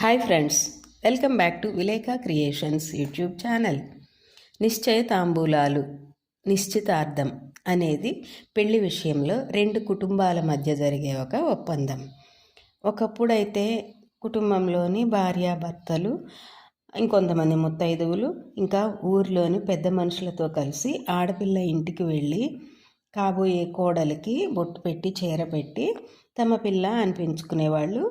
Hi friends welcome back to Vileka creations YouTube channel నిశ్చయ తాంబూలాలు నిశ్చితార్థం అనేది పెళ్ళి విషయంలో రెండు కుటుంబాల మధ్య జరిగే ఒక ఒప్పందం. ఒకప్పుడైతే కుటుంబంలోని భార్యాభర్తలు ఇంకొంతమంది ముత్తైదువులు ఇంకా ఊర్లోని పెద్ద మనుషులతో కలిసి ఆడపిల్ల ఇంటికి వెళ్ళి కాబోయే కోడలికి బొట్టు పెట్టి చీర పెట్టి తమ పిల్ల అనిపించుకునేవాళ్ళు.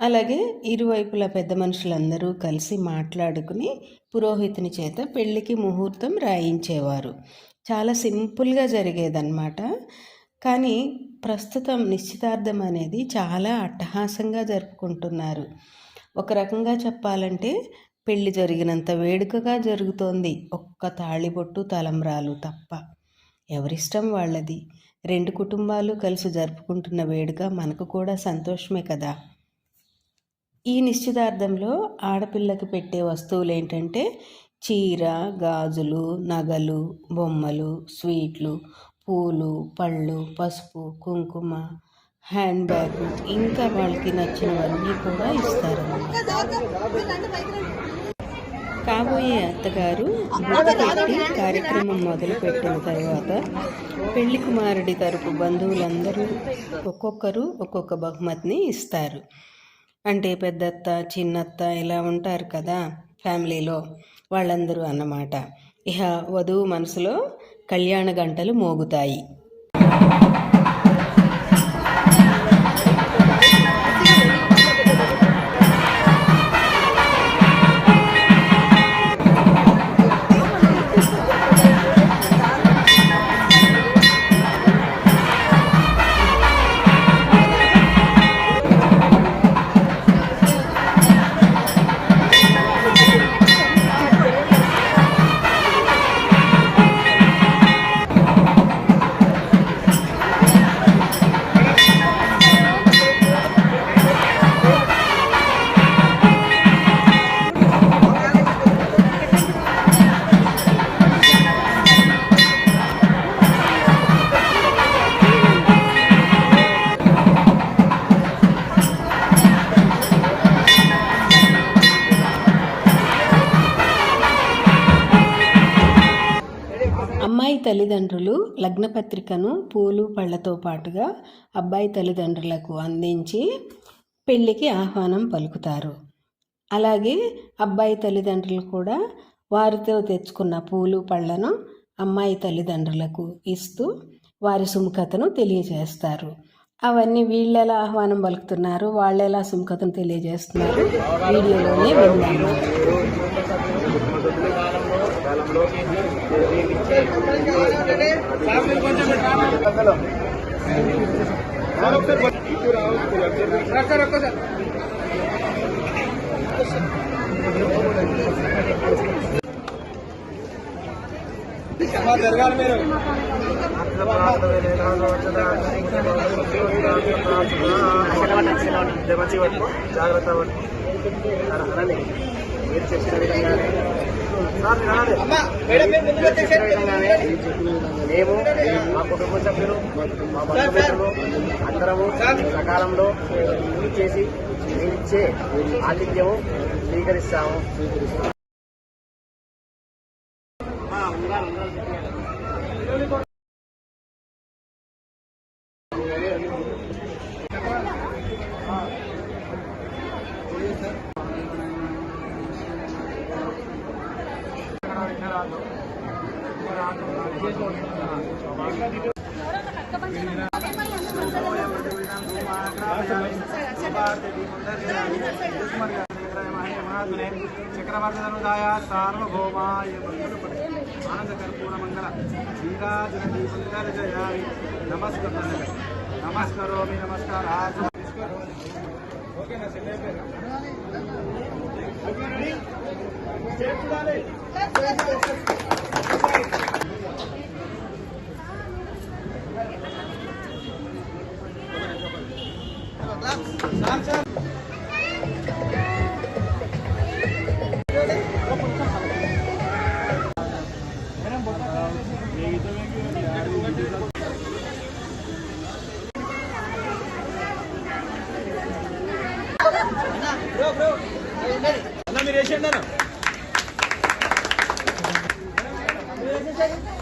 అలాగే ఇరువైపుల పెద్ద మనుషులందరూ కలిసి మాట్లాడుకుని పురోహితుని చేత పెళ్ళికి ముహూర్తం రాయించేవారు. చాలా సింపుల్గా జరిగేదన్నమాట. కానీ ప్రస్తుతం నిశ్చితార్థం అనేది చాలా అట్టహాసంగా జరుపుకుంటున్నారు. ఒక రకంగా చెప్పాలంటే పెళ్ళి జరిగినంత వేడుకగా జరుగుతోంది. ఒక్క తాళిబొట్టు తలంబ్రాలు తప్ప. ఎవరిష్టం వాళ్ళది? రెండు కుటుంబాలు కలిసి జరుపుకుంటున్న వేడుక మనకు కూడా సంతోషమే కదా. ఈ నిశ్చితార్థంలో ఆడపిల్లకి పెట్టే వస్తువులు ఏంటంటే చీర గాజులు నగలు బొమ్మలు స్వీట్లు పూలు పళ్ళు పసుపు కుంకుమ హ్యాండ్ బ్యాగ్ ఇంకా వాళ్ళకి నచ్చినవన్నీ కూడా ఇస్తారు కాబోయే అత్తగారు పెట్టి కార్యక్రమం మొదలుపెట్టిన తర్వాత పెళ్ళి కుమారుడి తరపు బంధువులందరూ ఒక్కొక్కరు ఒక్కొక్క బహుమతిని ఇస్తారు. అంటే పెద్దత్త చిన్నత్త ఇలా ఉంటారు కదా ఫ్యామిలీలో వాళ్ళందరూ అన్నమాట. ఇహ వధువు మనసులో కళ్యాణ గంటలు మోగుతాయి. తల్లిదండ్రులు లగ్నపత్రికను పూలు పళ్ళతో పాటుగా అబ్బాయి తల్లిదండ్రులకు అందించి పెళ్ళికి ఆహ్వానం పలుకుతారు. అలాగే అబ్బాయి తల్లిదండ్రులు కూడా వారితో తెచ్చుకున్న పూలు పళ్ళను అమ్మాయి తల్లిదండ్రులకు ఇస్తూ వారి సుముఖతను తెలియజేస్తారు. అవన్నీ వీళ్ళెలా ఆహ్వానం పలుకుతున్నారు? వాళ్ళెలా సుముఖతను తెలియజేస్తున్నారు? వీడియోలోనే విన్నాము జరగాలి మీరు జాగ్రత్త మీరు చెప్పిన విధంగానే మీరు చెప్పిన విధంగానే మేము మా కుటుంబ సభ్యులు మా బంధుమిత్రులు అందరము సకాలంలో పూజ చేసి మీరిచ్చే ఆతిథ్యము స్వీకరిస్తాము. చక్రవర్తనుదాయ సార్వభౌమాయ ఆనందకర్పూరమంగళ శ్రీరాజనదీపంకరజయామి నమస్కర. నమస్కరోమి నమస్కారా ఓకేనా సెట్ అయిపోయారు Thank you. 네.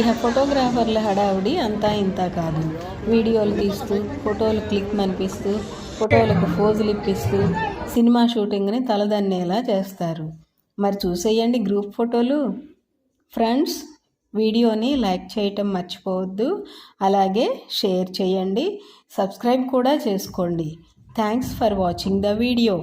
ఇక ఫోటోగ్రాఫర్ల హడావుడి అంతా ఇంత కాదు. వీడియోలు తీస్తూ ఫోటోలు క్లిక్ అనిపిస్తూ ఫోటోలకు ఫోజులు ఇప్పిస్తూ సినిమా షూటింగ్ని తలదన్నేలా చేస్తారు. మరి చూసేయండి గ్రూప్ ఫోటోలు. ఫ్రెండ్స్ వీడియోని లైక్ చేయటం మర్చిపోవద్దు. అలాగే షేర్ చేయండి. సబ్స్క్రైబ్ కూడా చేసుకోండి. Thanks for watching the video.